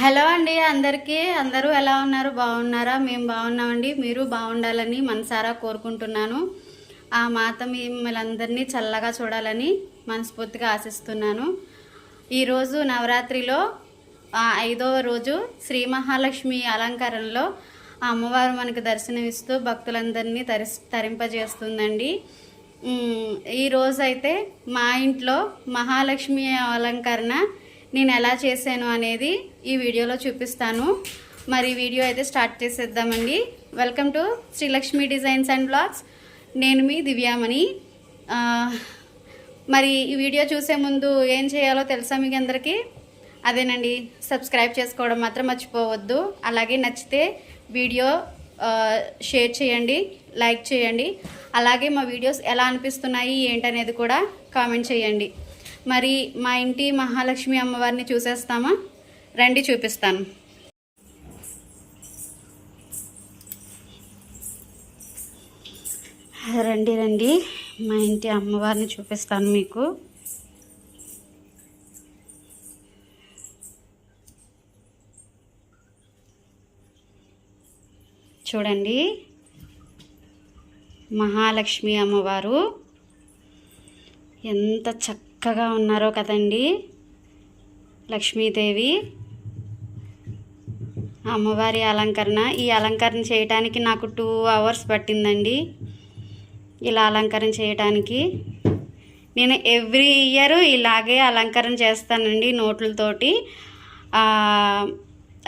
Hello అండి అందరికీ. అందరూ ఎలా ఉన్నారు? బాగున్నారా? మేము బాగున్నామండి. మీరు బాగుండాలని మనసారా కోరుకుంటున్నాను. ఆ మాత మిమ్మల్ని అందరినీ చల్లగా చూడాలని మనస్ఫూర్తిగా ఆశిస్తున్నాను. ఈరోజు నవరాత్రిలో ఐదవ రోజు శ్రీ మహాలక్ష్మి అలంకరణలో ఆ అమ్మవారు మనకు దర్శనమిస్తూ భక్తులందరినీ తరిస్ తరింపజేస్తుందండి. ఈరోజైతే ఈ రోజు అయితే మా ఇంట్లో మహాలక్ష్మి అలంకరణ నేను ఎలా చేశాను అనేది ఈ వీడియోలో చూపిస్తాను. మరి వీడియో అయితే start చేసేద్దామండి. Welcome to Srilakshmi designs and blogs. నేను మీ దివ్యామణి. మరి ఈ వీడియో చూసే ముందు ఏం చేయాలో తెలుసా మీకు అందరికీ? అదేనండి సబ్స్క్రైబ్ చేసుకోవడం మాత్రం మర్చిపోవద్దు. అలాగే నచ్చితే వీడియో షేర్ చేయండి లైక్ చేయండి. అలాగే మా వీడియోస్ ఎలా అనిపిస్తున్నాయి ఏంటనేది కూడా కామెంట్ చేయండి. మరి మా ఇంటి మహాలక్ష్మి అమ్మవారిని చూసేస్తామా? రండి చూపిస్తాను. రండి రండి. మా ఇంటి అమ్మవారిని చూపిస్తాను మీకు. చూడండి. మహాలక్ష్మి అమ్మవారు ఎంత చక్క చక్కగా ఉన్నారో కదండి. లక్ష్మీదేవి. అమ్మవారి అలంకరణ. ఈ అలంకరణ చేయటానికి నాకు టూ అవర్స్ పట్టిందండి. ఇలా అలంకరణ చేయటానికి. నేను ఎవ్రీ ఇయర్ ఇలాగే అలంకరణ చేస్తానండి నోట్లతోటి.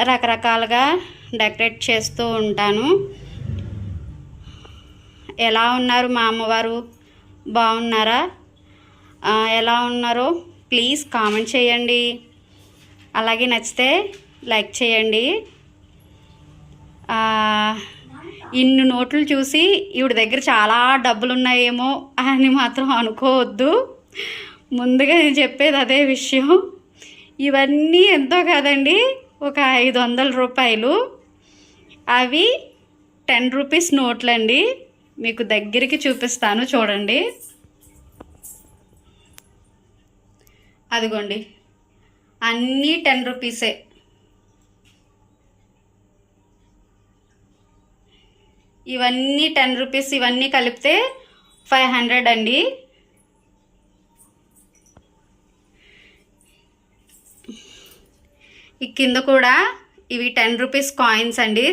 రకరకాలుగా డెకరేట్ చేస్తూ ఉంటాను. ఎలా ఉన్నారు మా అమ్మవారు? బాగున్నారా? ఎలా ఉన్నారో ప్లీజ్ కామెంట్ చేయండి. అలాగే నచ్చితే లైక్ చేయండి. ఇన్ని నోట్లు చూసి ఈవిడ దగ్గర చాలా డబ్బులు ఉన్నాయేమో అని మాత్రం అనుకోవద్దు. ముందుగా నేను చెప్పేది అదే విషయం. ఇవన్నీ ఎంతో కాదండి ఒక ఐదు వందల రూపాయలు. అవి టెన్ రూపీస్ నోట్లండి. మీకు దగ్గరికి చూపిస్తాను చూడండి. అదిగోండి. అన్నీ టెన్ రూపీసే. ఇవన్నీ టెన్ రూపీస్ ఇవన్నీ కలిపితే ఫైవ్ హండ్రెడ్ అండి. ఈ కింద కూడా ఇవి టెన్ రూపీస్ కాయిన్స్ అండి.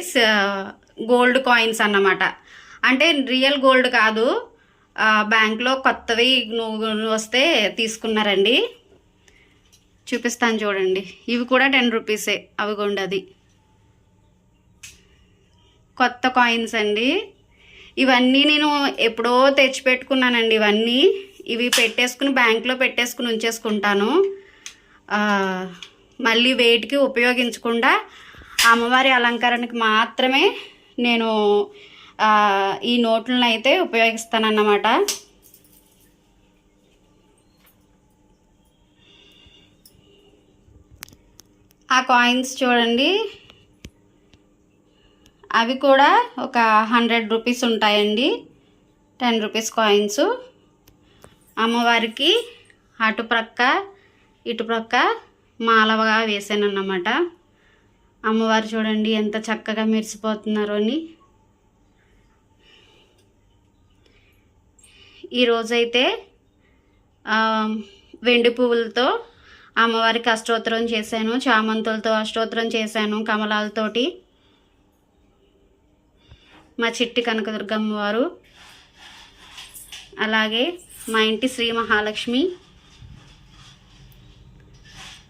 గోల్డ్ కాయిన్స్ అన్నమాట. అంటే రియల్ గోల్డ్ కాదు. బ్యాంక్లో కొత్తవి నువ్వు వస్తే తీసుకున్నారండి. చూపిస్తాను చూడండి. ఇవి కూడా టెన్ రూపీసే. అవి అది కొత్త కాయిన్స్ అండి. ఇవన్నీ నేను ఎప్పుడో తెచ్చిపెట్టుకున్నానండి ఇవన్నీ. ఇవి పెట్టేసుకుని బ్యాంక్లో పెట్టేసుకుని ఉంచేసుకుంటాను. మళ్ళీ వెయిట్కి ఉపయోగించకుండా అమ్మవారి అలంకరణకి మాత్రమే నేను ఈ నోట్లను అయితే ఉపయోగిస్తానన్నమాట. ఆ కాయిన్స్ చూడండి. అవి కూడా ఒక హండ్రెడ్ రూపీస్ ఉంటాయండి. టెన్ రూపీస్ కాయిన్స్ అమ్మవారికి అటు ప్రక్క ఇటు ప్రక్క మాలవగా వేసాను అన్నమాట అమ్మవారు చూడండి ఎంత చక్కగా మెరిసిపోతున్నారో అని. ఈరోజైతే వెండి పువ్వులతో అమ్మవారికి అష్టోత్తరం చేశాను చామంతులతో అష్టోత్తరం చేశాను కమలాలతోటి. మా చిట్టి కనకదుర్గమ్మ వారు. అలాగే మా ఇంటి శ్రీ మహాలక్ష్మి.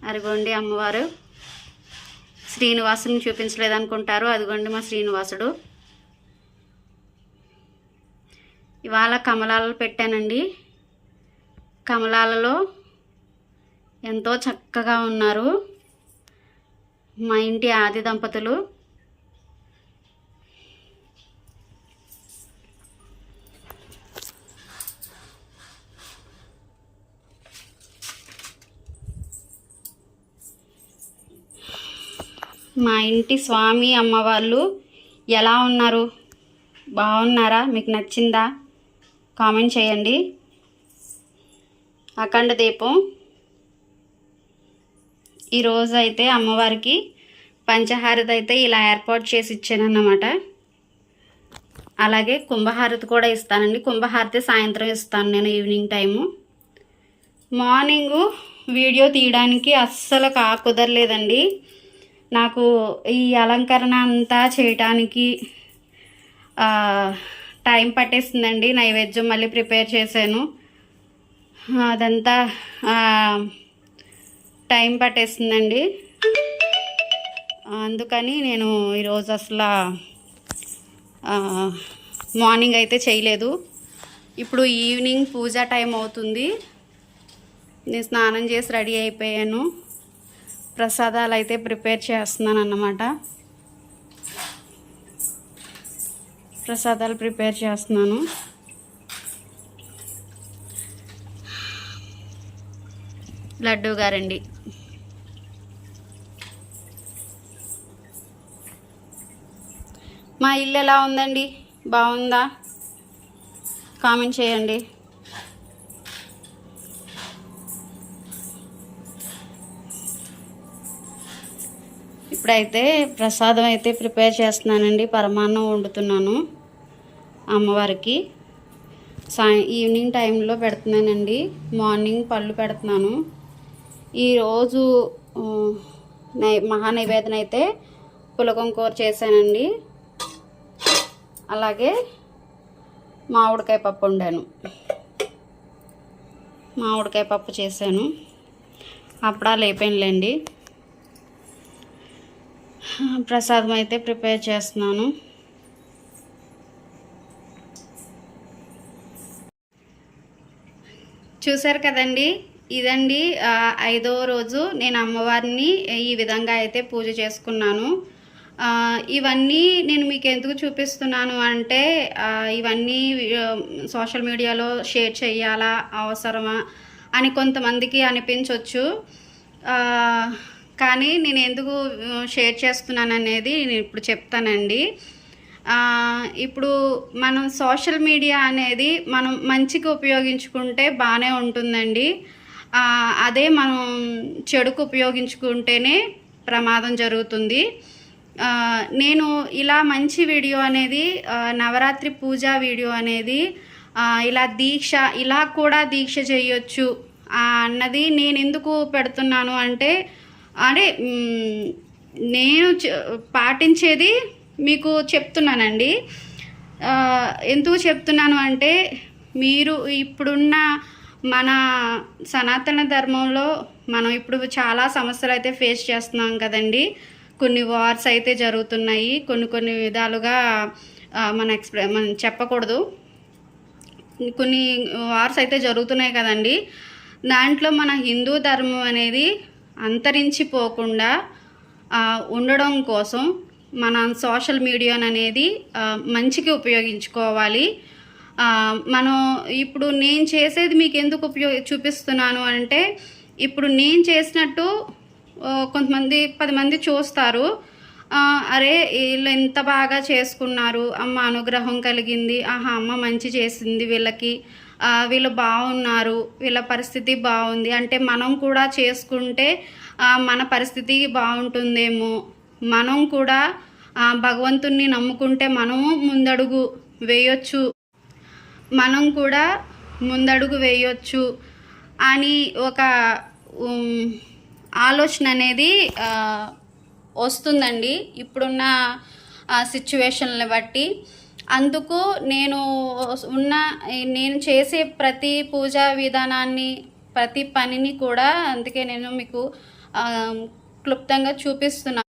అరిగోండి అమ్మవారు. శ్రీనివాసుని చూపించలేదనుకుంటారు అదిగోండి మా శ్రీనివాసుడు. ఇవాళ కమలాలు పెట్టానండి. కమలాలలో ఎంతో చక్కగా ఉన్నారు మా ఇంటి ఆది దంపతులు. మా ఇంటి స్వామి అమ్మవాళ్ళు ఎలా ఉన్నారు? బాగున్నారా? మీకు నచ్చిందా? కామెంట్ చేయండి. అఖండ దీపం. ఈరోజు అయితే అమ్మవారికి పంచహారతి అయితే ఇలా ఏర్పాటు చేసి ఇచ్చానన్నమాట. అలాగే కుంభహారతి కూడా ఇస్తానండి. కుంభహారతి సాయంత్రం ఇస్తాను నేను ఈవినింగ్ టైము. మార్నింగు వీడియో తీయడానికి అస్సలు కా కుదరలేదండి. నాకు ఈ అలంకరణ అంతా చేయటానికి టైం పట్టేస్తుందండి నైవేద్యం మళ్ళీ ప్రిపేర్ చేశాను. అదంతా టైం పట్టేస్తుందండి అందుకని నేను ఈరోజు అసలు మార్నింగ్ అయితే చేయలేదు. ఇప్పుడు ఈవినింగ్ పూజ టైం అవుతుంది. నేను స్నానం చేసి రెడీ అయిపోయాను. ప్రసాదాలు అయితే ప్రిపేర్ చేస్తున్నాను అన్నమాట. ప్రసాదాలు ప్రిపేర్ చేస్తున్నాను. లడ్డు గారండి. మా ఇల్లు ఎలా ఉందండి? బాగుందా? కామెంట్ చేయండి. ఇప్పుడైతే ప్రసాదం అయితే ప్రిపేర్ చేస్తున్నానండి. పరమాన్నం వండుతున్నాను అమ్మవారికి. సాయం ఈవినింగ్ టైంలో పెడుతున్నానండి. మార్నింగ్ పళ్ళు పెడుతున్నాను. ఈరోజు నై మహా నైవేద్యం అయితే పులకం కూర చేశానండి. అలాగే మామిడికాయ పప్పు వండాను. మామిడికాయ పప్పు చేశాను. అప్పుడా అయిపోయినలేండి. ప్రసాదం అయితే ప్రిపేర్ చేస్తున్నాను. చూశారు కదండి? ఇదండి ఐదవ ఐదో రోజు నేను అమ్మవారిని ఈ విధంగా అయితే పూజ చేసుకున్నాను. ఇవన్నీ నేను మీకు ఎందుకు చూపిస్తున్నాను అంటే ఇవన్నీ సోషల్ మీడియాలో షేర్ చేయాలా అవసరమా అని కొంతమందికి అనిపించవచ్చు కానీ నేను ఎందుకు షేర్ చేస్తున్నాను అనేది నేను ఇప్పుడు చెప్తానండి. ఇప్పుడు మనం సోషల్ మీడియా అనేది మనం మంచికి ఉపయోగించుకుంటే బాగానే ఉంటుందండి. అదే మనం చెడుకు ఉపయోగించుకుంటేనే ప్రమాదం జరుగుతుంది. నేను ఇలా మంచి వీడియో అనేది నవరాత్రి పూజ వీడియో అనేది ఇలా దీక్ష ఇలా కూడా దీక్ష చేయొచ్చు అన్నది నేను ఎందుకు పెడుతున్నాను అంటే అంటే నేను పాటించేది మీకు చెప్తున్నానండి. ఎందుకు చెప్తున్నాను అంటే మీరు ఇప్పుడున్న మన సనాతన ధర్మంలో మనం ఇప్పుడు చాలా సమస్యలు అయితే ఫేస్ చేస్తున్నాం కదండి. కొన్ని వార్స్ అయితే జరుగుతున్నాయి. కొన్ని కొన్ని విధాలుగా మన ఎక్స్ప్రె మనం చెప్పకూడదు. కొన్ని వార్స్ అయితే జరుగుతున్నాయి కదండి. దాంట్లో మన హిందూ ధర్మం అనేది అంతరించిపోకుండా ఉండడం కోసం మన సోషల్ మీడియా అనేది మంచికి ఉపయోగించుకోవాలి. మనం ఇప్పుడు నేను చేసేది మీకు ఎందుకు ఉపయోగ చూపిస్తున్నాను అంటే ఇప్పుడు నేను చేసినట్టు కొంతమంది పది మంది చూస్తారు. అరే వీళ్ళు ఎంత బాగా చేసుకున్నారు. అమ్మ అనుగ్రహం కలిగింది. ఆహా అమ్మ మంచి చేసింది వీళ్ళకి. వీళ్ళు బాగున్నారు. వీళ్ళ పరిస్థితి బాగుంది. అంటే మనం కూడా చేసుకుంటే మన పరిస్థితి బాగుంటుందేమో. మనం కూడా భగవంతుణ్ణి నమ్ముకుంటే మనము ముందడుగు వేయొచ్చు. మనం కూడా ముందడుగు వేయొచ్చు అని ఒక ఆలోచన అనేది వస్తుందండి ఇప్పుడున్న సిచ్యువేషన్ని బట్టి. అందుకు నేను ఉన్న నేను చేసే ప్రతి పూజా విధానాన్ని ప్రతి పనిని కూడా అందుకే నేను మీకు క్లుప్తంగా చూపిస్తున్నాను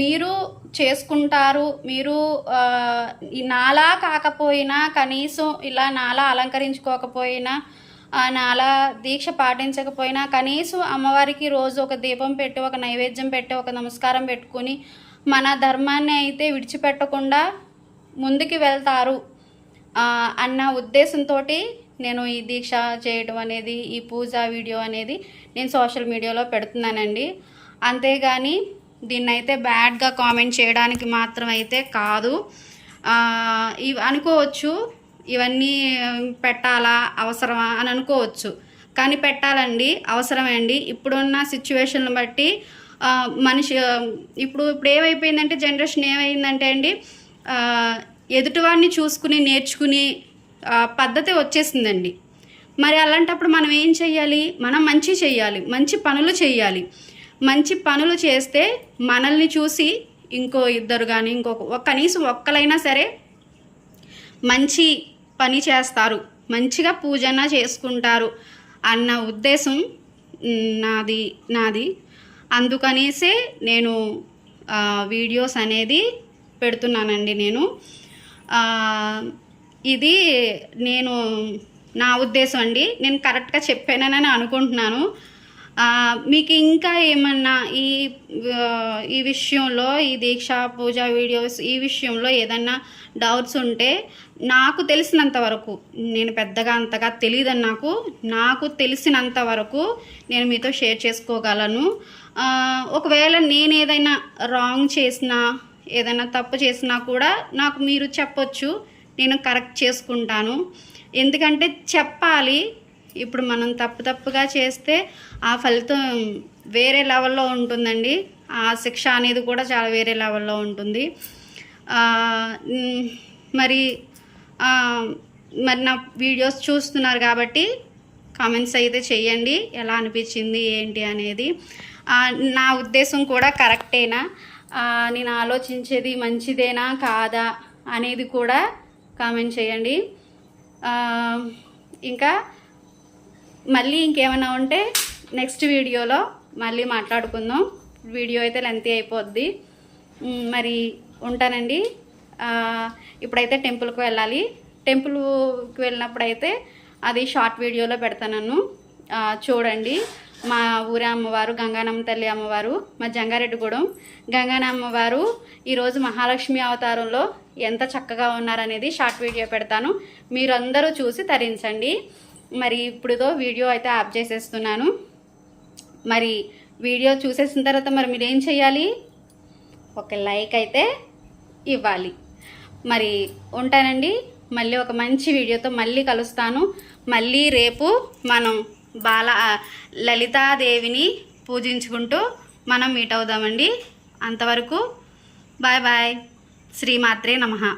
మీరు చేసుకుంటారు మీరు ఈ నాలా కాకపోయినా కనీసం ఇలా నాలా అలంకరించుకోకపోయినా నాలా దీక్ష పాటించకపోయినా కనీసం అమ్మవారికి రోజు ఒక దీపం పెట్టి ఒక నైవేద్యం పెట్టి ఒక నమస్కారం పెట్టుకుని మన ధర్మాన్ని అయితే విడిచిపెట్టకుండా ముందుకు వెళ్తారు. అన్న ఉద్దేశంతో నేను ఈ దీక్ష చేయడం అనేది ఈ పూజ వీడియో అనేది నేను సోషల్ మీడియాలో పెడుతున్నానండి. అంతేగాని దీన్ని అయితే బ్యాడ్గా కామెంట్ చేయడానికి మాత్రం అయితే కాదు ఇవి అనుకోవచ్చు ఇవన్నీ పెట్టాలా అవసరమా అని అనుకోవచ్చు. కానీ పెట్టాలండి అవసరమే అండి. ఇప్పుడున్న సిచ్యువేషన్ బట్టి మనిషి ఇప్పుడు ఇప్పుడు ఏమైపోయిందంటే జనరేషన్ ఏమైందంటే అండి ఎదుటివాడిని చూసుకుని నేర్చుకుని పద్ధతి వచ్చేసిందండి. మరి అలాంటప్పుడు మనం ఏం చెయ్యాలి? మనం మంచి చెయ్యాలి మంచి పనులు చెయ్యాలి. మంచి పనులు చేస్తే మనల్ని చూసి ఇంకో ఇద్దరు కానీ ఇంకొక కనీసం ఒక్కలైనా సరే మంచి పని చేస్తారు. మంచిగా పూజన చేసుకుంటారు అన్న ఉద్దేశం నాది నాది. అందుకనేసే నేను వీడియోస్ అనేది పెడుతున్నానండి నేను. ఇది నేను నా ఉద్దేశం అండి. నేను కరెక్ట్గా చెప్పానని అనుకుంటున్నాను. మీకు ఇంకా ఏమన్నా ఈ ఈ విషయంలో ఈ దీక్ష పూజ వీడియోస్ ఈ విషయంలో ఏదన్నా డౌట్స్ ఉంటే నాకు తెలిసినంత వరకు నేను పెద్దగా అంతగా తెలియదని నాకు నాకు తెలిసినంత వరకు నేను మీతో షేర్ చేసుకోగలను. ఒకవేళ నేను ఏదైనా రాంగ్ చేసినా ఏదైనా తప్పు చేసినా కూడా నాకు మీరు చెప్పొచ్చు నేను కరెక్ట్ చేసుకుంటాను. ఎందుకంటే చెప్పాలి ఇప్పుడు మనం తప్పు తప్పుగా చేస్తే ఆ ఫలితం వేరే లెవెల్లో ఉంటుందండి. ఆ శిక్ష అనేది కూడా చాలా వేరే లెవెల్లో ఉంటుంది. మరి మరి నా వీడియోస్ చూస్తున్నారు కాబట్టి కామెంట్స్ అయితే చేయండి ఎలా అనిపించింది ఏంటి అనేది. నా ఉద్దేశం కూడా కరెక్టేనా? నేను ఆలోచించేది మంచిదేనా కాదా అనేది కూడా కామెంట్ చేయండి ఇంకా మళ్ళీ ఇంకేమైనా ఉంటే నెక్స్ట్ వీడియోలో మళ్ళీ మాట్లాడుకుందాం. వీడియో అయితే లెంతీ అయిపోద్ది. మరి ఉంటానండి. ఇప్పుడైతే టెంపుల్కి వెళ్ళాలి. టెంపుల్కి వెళ్ళినప్పుడైతే అది షార్ట్ వీడియోలో పెడతాను చూడండి. మా ఊరి అమ్మవారు గంగానమ్మ తల్లి అమ్మవారు మా జంగారెడ్డిగూడెం. గంగానమ్మ అమ్మవారు ఈరోజు మహాలక్ష్మి అవతారంలో ఎంత చక్కగా ఉన్నారనేది షార్ట్ వీడియో పెడతాను. మీరందరూ చూసి తరించండి. మరి ఇప్పుడుదో వీడియో అయితే యాప్ చేసేస్తున్నాను. మరి వీడియో చూసేసిన తర్వాత మరి మీరు ఏం చేయాలి ఒక లైక్ అయితే ఇవ్వాలి. మరి ఉంటానండి. మళ్ళీ ఒక మంచి వీడియోతో మళ్ళీ కలుస్తాను. మళ్ళీ రేపు మనం బాల లలితాదేవిని పూజించుకుంటూ మనం మీట్ అవుదామండి. అంతవరకు బాయ్ బాయ్. శ్రీమాత్రే నమ.